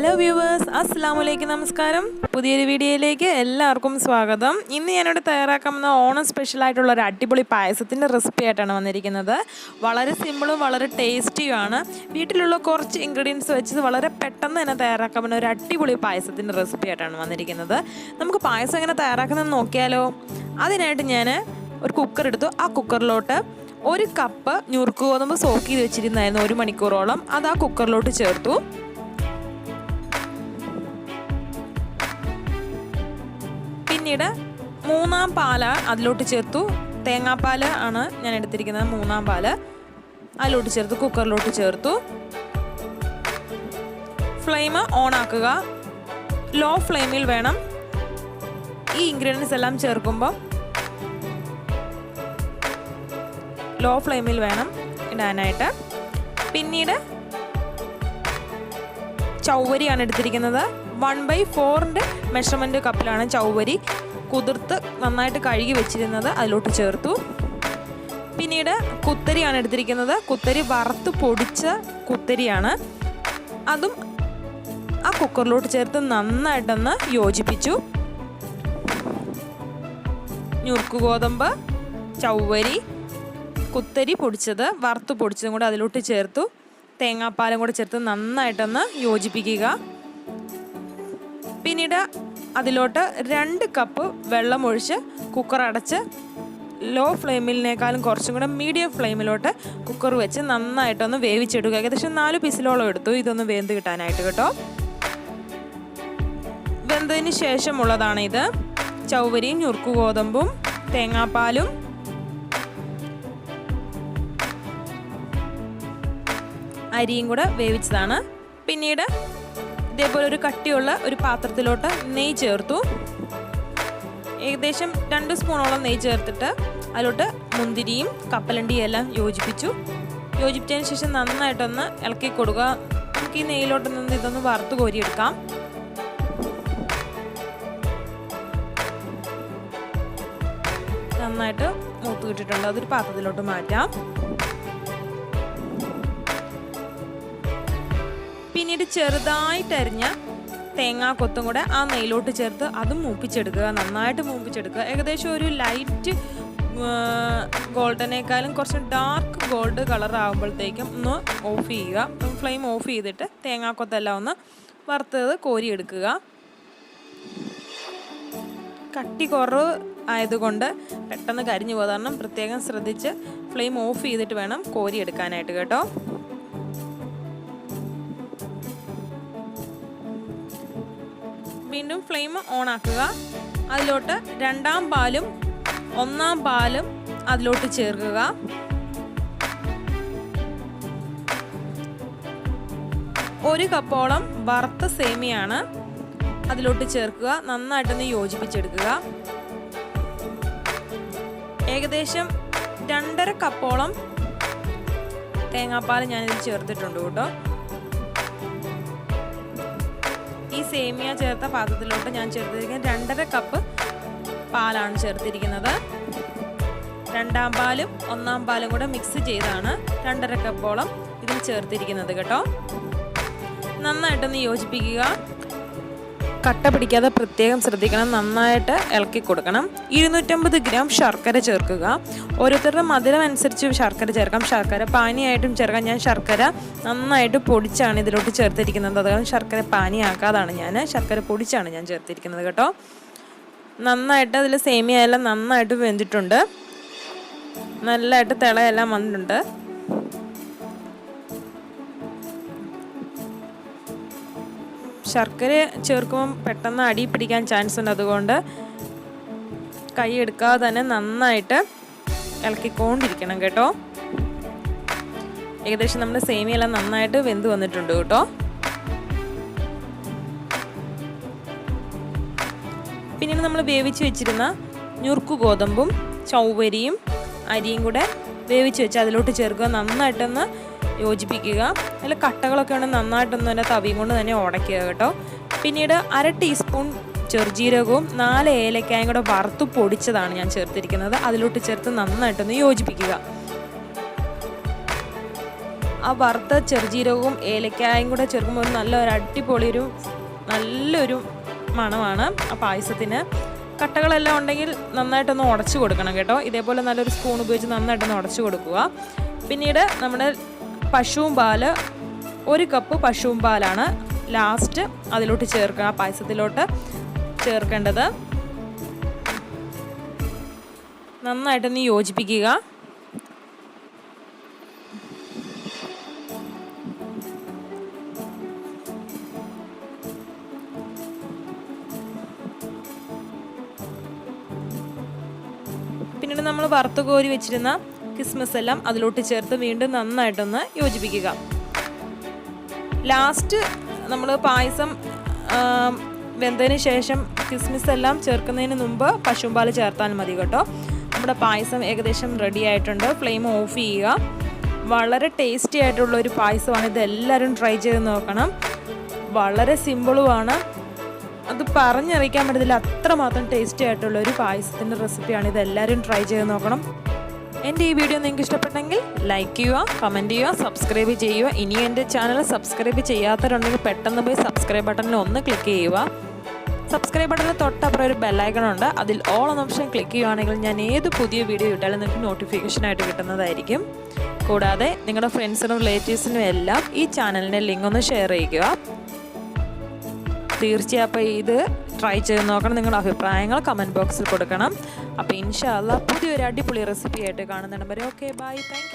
Hello viewers അസ്സാം വലൈക്കും നമസ്കാരം പുതിയൊരു വീഡിയോയിലേക്ക് എല്ലാവർക്കും സ്വാഗതം. ഇന്ന് ഞാനിവിടെ തയ്യാറാക്കുന്ന ഓണം സ്പെഷ്യൽ ആയിട്ടുള്ള ഒരു അടിപൊളി പായസത്തിന്റെ റെസിപ്പി ആയിട്ടാണ് വന്നിരിക്കുന്നത്. വളരെ സിമ്പിളും വളരെ ടേസ്റ്റിയുമാണ് വീട്ടിലുള്ള കുറച്ച് ഇൻഗ്രീഡിയൻസ് വെച്ച് വളരെ പെട്ടെന്ന് തന്നെ തയ്യാറാക്കാവുന്ന ഒരു അടിപൊളി പായസത്തിന്റെ റെസിപ്പി ആയിട്ടാണ് വന്നിരിക്കുന്നത്. നമുക്ക് പായസം എങ്ങനെ തയ്യാറാക്കുന്നത് നോക്കിയാലോ. അതിനായിട്ട് ഞാൻ ഒരു കുക്കർ എടുത്തു. ആ കുക്കറിലോട്ട് ഒരു കപ്പ് ഞുറുക്ക് ഗോതമ്പ് സോക്ക് ചെയ്ത് വെച്ചിരുന്നായിരുന്നു ഒരു മണിക്കൂറോളം. അത് ആ കുക്കറിലോട്ട് ചേർത്തു. പിന്നീട് മൂന്നാം പാല അതിലോട്ട് ചേർത്തു. തേങ്ങാപ്പാൽ ആണ് ഞാൻ എടുത്തിരിക്കുന്നത് മൂന്നാം പാൽ. അതിലോട്ട് ചേർത്ത് കുക്കറിലോട്ട് ചേർത്തു. ഫ്ലെയിം ഓൺ ആക്കുക. ലോ ഫ്ലെയിമിൽ വേണം ഈ ഇൻഗ്രീഡിയൻസ് എല്ലാം ചേർക്കുമ്പോൾ ലോ ഫ്ലെയിമിൽ വേണം ഇടാനായിട്ട്. പിന്നീട് ചൗവരിയാണ് എടുത്തിരിക്കുന്നത്. വൺ ബൈ ഫോറിന്റെ മെഷർമെന്റ് കപ്പിലാണ് ചൗവരി കുതിർത്ത് നന്നായിട്ട് കഴുകി വെച്ചിരുന്നത് അതിലോട്ട് ചേർത്തു. പിന്നീട് കുത്തരിയാണ് എടുത്തിരിക്കുന്നത്. കുത്തരി വറുത്ത് പൊടിച്ച കുത്തരിയാണ്. അതും ആ കുക്കറിലോട്ട് ചേർത്ത് നന്നായിട്ടൊന്ന് യോജിപ്പിച്ചു. ഞുറുക്ക് ഗോതമ്പ് ചൗവരി കുത്തരി പൊടിച്ചത് വറുത്ത് പൊടിച്ചതും കൂടെ അതിലോട്ട് ചേർത്തു. തേങ്ങാപ്പാലും കൂടെ ചേർത്ത് നന്നായിട്ടൊന്ന് യോജിപ്പിക്കുക. പിന്നീട് അതിലോട്ട് രണ്ട് കപ്പ് വെള്ളം ഒഴിച്ച് കുക്കർ അടച്ച് ലോ ഫ്ലെയിമിനേക്കാളും കുറച്ചും കൂടെ മീഡിയം ഫ്ലെയിമിലോട്ട് കുക്കർ വെച്ച് നന്നായിട്ടൊന്ന് വേവിച്ചെടുക്കുക. ഏകദേശം നാല് പീസിലോളം എടുത്തു. ഇതൊന്ന് വെന്ത് കിട്ടാനായിട്ട് കേട്ടോ. വെന്തതിന് ശേഷമുള്ളതാണ് ഇത്. ചൗവരിയും ഞുറുക്കു ഗോതമ്പും തേങ്ങാപ്പാലും അരിയും കൂടെ വേവിച്ചതാണ്. പിന്നീട് ഇതേപോലെ ഒരു കട്ടിയുള്ള ഒരു പാത്രത്തിലോട്ട് നെയ്യ് ചേർത്തു. ഏകദേശം രണ്ട് സ്പൂണോളം നെയ്യ് ചേർത്തിട്ട് അതിലോട്ട് മുന്തിരിയും കപ്പലണ്ടിയും എല്ലാം യോജിപ്പിച്ചു. യോജിപ്പിച്ചതിന് ശേഷം നന്നായിട്ടൊന്ന് ഇളക്കി കൊടുക്കുക. നമുക്ക് ഈ നെയ്യിലോട്ട് നിന്ന് ഇതൊന്ന് വറുത്ത് കോരിയെടുക്കാം. നന്നായിട്ട് മൂത്ത് കിട്ടിയിട്ടുണ്ട്. അതൊരു പാത്രത്തിലോട്ട് മാറ്റാം. ചെറുതായിട്ട് അരിഞ്ഞ തേങ്ങാ കൊത്തും കൂടെ ആ നെയ്യിലോട്ട് ചേർത്ത് അതും മൂപ്പിച്ചെടുക്കുക. നന്നായിട്ട് മൂപ്പിച്ചെടുക്കുക. ഏകദേശം ഒരു ലൈറ്റ് ഗോൾഡനേക്കാളും കുറച്ച് ഡാർക്ക് ഗോൾഡ് കളർ ആകുമ്പോഴത്തേക്കും ഒന്ന് ഓഫ് ചെയ്യുക. ഫ്ലെയിം ഓഫ് ചെയ്തിട്ട് തേങ്ങാക്കൊത്തെല്ലാം ഒന്ന് വറുത്തത് കോരിയെടുക്കുക. കട്ടി കുറവ് ആയതുകൊണ്ട് പെട്ടെന്ന് കരിഞ്ഞു പോകാറണം പ്രത്യേകം ശ്രദ്ധിച്ച് ഫ്ലെയിം ഓഫ് ചെയ്തിട്ട് വേണം കോരിയെടുക്കാനായിട്ട് കേട്ടോ. വീണ്ടും ഫ്ലെയിം ഓൺ ആക്കുക അതിലോട്ട് രണ്ടാം പാലും ഒന്നാം പാലും അതിലോട്ട് ചേർക്കുക. ഒരു കപ്പോളം വറുത്ത സേമിയാണ് അതിലോട്ട് ചേർക്കുക. നന്നായിട്ടൊന്ന് യോജിപ്പിച്ചെടുക്കുക. ഏകദേശം രണ്ടര കപ്പോളം തേങ്ങാപ്പാൽ ഞാനിതിൽ ചേർത്തിട്ടുണ്ട് കേട്ടോ. ഈ സേമിയ ചേർത്ത പാത്രത്തിലോട്ട് ഞാൻ ചേർത്തിരിക്കുന്നത് രണ്ടര കപ്പ് പാലാണ് ചേർത്തിരിക്കുന്നത്. രണ്ടാം പാലും ഒന്നാം പാലും കൂടെ മിക്സ് ചെയ്താണ് രണ്ടര കപ്പോളം ഇതിൽ ചേർത്തിരിക്കുന്നത് കേട്ടോ. നന്നായിട്ടൊന്ന് യോജിപ്പിക്കുക. കട്ട പിടിക്കാതെ പ്രത്യേകം ശ്രദ്ധിക്കണം നന്നായിട്ട് ഇളക്കി കൊടുക്കണം. ഇരുന്നൂറ്റമ്പത് ഗ്രാം ശർക്കര ചേർക്കുക. ഓരോരുത്തരുടെ മധുരം അനുസരിച്ച് ശർക്കര ചേർക്കാം. ശർക്കര പാനിയായിട്ടും ചേർക്കാം. ഞാൻ ശർക്കര നന്നായിട്ട് പൊടിച്ചാണ് ഇതിലോട്ട് ചേർത്തിരിക്കുന്നത്. അതുകൊണ്ട് ശർക്കര പാനിയാക്കാതാണ് ഞാൻ. ശർക്കര പൊടിച്ചാണ് ഞാൻ ചേർത്തിരിക്കുന്നത് കേട്ടോ. നന്നായിട്ട് അതിൽ സേമിയ എല്ലാം നന്നായിട്ട് വെന്തിട്ടുണ്ട്. നല്ലതായിട്ട് തിളയെല്ലാം വന്നിട്ടുണ്ട്. ശർക്കര ചേർക്കുമ്പം പെട്ടെന്ന് അടി പിടിക്കാൻ ചാൻസ് ഉണ്ട്. അതുകൊണ്ട് കൈ എടുക്കാതെ തന്നെ നന്നായിട്ട് ഇളക്കിക്കൊണ്ടിരിക്കണം കേട്ടോ. ഏകദേശം നമ്മുടെ സേമിയെല്ലാം നന്നായിട്ട് വെന്ത് വന്നിട്ടുണ്ട് കേട്ടോ. പിന്നീട് നമ്മൾ വേവിച്ച് വെച്ചിരുന്ന ഞുറുക്കു ഗോതമ്പും ചൗവരിയും അരിയും കൂടെ വേവിച്ച് വെച്ച് അതിലോട്ട് ചേർക്കുക. നന്നായിട്ടൊന്ന് യോജിപ്പിക്കുക. അതിൽ കട്ടകളൊക്കെ ഉണ്ടെങ്കിൽ നന്നായിട്ടൊന്ന് തന്നെ തവിയും കൊണ്ട് തന്നെ ഉടയ്ക്കുക കേട്ടോ. പിന്നീട് അര ടീസ്പൂൺ ചെറുജീരകവും നാല് ഏലക്കായും കൂടെ വറുത്ത് പൊടിച്ചതാണ് ഞാൻ ചേർത്തിരിക്കുന്നത്. അതിലോട്ട് ചേർത്ത് നന്നായിട്ടൊന്ന് യോജിപ്പിക്കുക. ആ വറുത്ത ചെറുജീരകവും ഏലക്കായും കൂടെ ചേർക്കുമ്പോൾ നല്ല ഒരു അടിപൊളിയൊരു നല്ലൊരു മണമാണ് ആ പായസത്തിന്. കട്ടകളെല്ലാം ഉണ്ടെങ്കിൽ നന്നായിട്ടൊന്ന് ഉടച്ചു കൊടുക്കണം കേട്ടോ. ഇതേപോലെ നല്ലൊരു സ്പൂൺ ഉപയോഗിച്ച് നന്നായിട്ടൊന്ന് ഉടച്ചു കൊടുക്കുക. പിന്നീട് നമ്മുടെ പശുവും പാൽ ഒരു കപ്പ് പശുവും പാലാണ് ലാസ്റ്റ് അതിലോട്ട് ചേർക്കുക ആ പായസത്തിലോട്ട് ചേർക്കേണ്ടത്. നന്നായിട്ടൊന്ന് യോജിപ്പിക്കുക. പിന്നീട് നമ്മൾ വറുത്ത് കോരി വെച്ചിരുന്ന കിസ്മസ് എല്ലാം അതിലോട്ട് ചേർത്ത് വീണ്ടും നന്നായിട്ടൊന്ന് യോജിപ്പിക്കുക. ലാസ്റ്റ് നമ്മൾ പായസം വെന്തതിന് ശേഷം കിസ്മിസ് എല്ലാം ചേർക്കുന്നതിന് മുമ്പ് പശുമ്പാൽ ചേർത്താൽ മതി കേട്ടോ. നമ്മുടെ പായസം ഏകദേശം റെഡി ആയിട്ടുണ്ട്. ഫ്ലെയിം ഓഫ് ചെയ്യുക. വളരെ ടേസ്റ്റി ആയിട്ടുള്ള ഒരു പായസമാണ്. ഇത് എല്ലാവരും ട്രൈ ചെയ്ത് നോക്കണം. വളരെ സിമ്പിളുമാണ് അത് പറഞ്ഞറിയിക്കാൻ പറ്റത്തില്ല. അത്രമാത്രം ടേസ്റ്റി ആയിട്ടുള്ള ഒരു പായസത്തിന്റെ റെസിപ്പിയാണ് ഇത് എല്ലാവരും ട്രൈ ചെയ്ത് നോക്കണം. എന്റെ ഈ വീഡിയോ നിങ്ങൾക്ക് ഇഷ്ടപ്പെട്ടെങ്കിൽ ലൈക്ക് ചെയ്യുക കമന്റ് ചെയ്യുക സബ്സ്ക്രൈബ് ചെയ്യുക. ഇനി എന്റെ ചാനൽ സബ്സ്ക്രൈബ് ചെയ്യാത്തവരുണ്ടെങ്കിൽ പെട്ടെന്ന് പോയി സബ്സ്ക്രൈബ് ബട്ടണിൽ ഒന്ന് ക്ലിക്ക് ചെയ്യുക. സബ്സ്ക്രൈബ് ബട്ടണിൽ തൊട്ടപ്പുറം ഒരു ബെല്ലൈക്കൺ ഉണ്ട്. അതിൽ ഓൾ എന്ന ഓപ്ഷൻ ക്ലിക്ക് ചെയ്യുകയാണെങ്കിൽ ഞാൻ ഏത് പുതിയ വീഡിയോ ഇട്ടാലും നിങ്ങൾക്ക് നോട്ടിഫിക്കേഷൻ ആയിട്ട് കിട്ടുന്നതായിരിക്കും. കൂടാതെ നിങ്ങളുടെ ഫ്രണ്ട്സിനും റിലേറ്റീവ്സിനും എല്ലാം ഈ ചാനലിന്റെ ലിങ്ക് ഒന്ന് ഷെയർ ചെയ്യുക. തീർച്ചയായും അപ്പോൾ ഇത് ട്രൈ ചെയ്ത് നോക്കണം. നിങ്ങളുടെ അഭിപ്രായങ്ങൾ കമന്റ് ബോക്സിൽ കൊടുക്കണം. അപ്പോൾ ഇൻഷാല്ല പുതിയൊരു അടിപൊളി റെസിപ്പി ആയിട്ട് കാണുന്നുണ്ട്. വരെ ഓക്കെ ബൈ താങ്ക്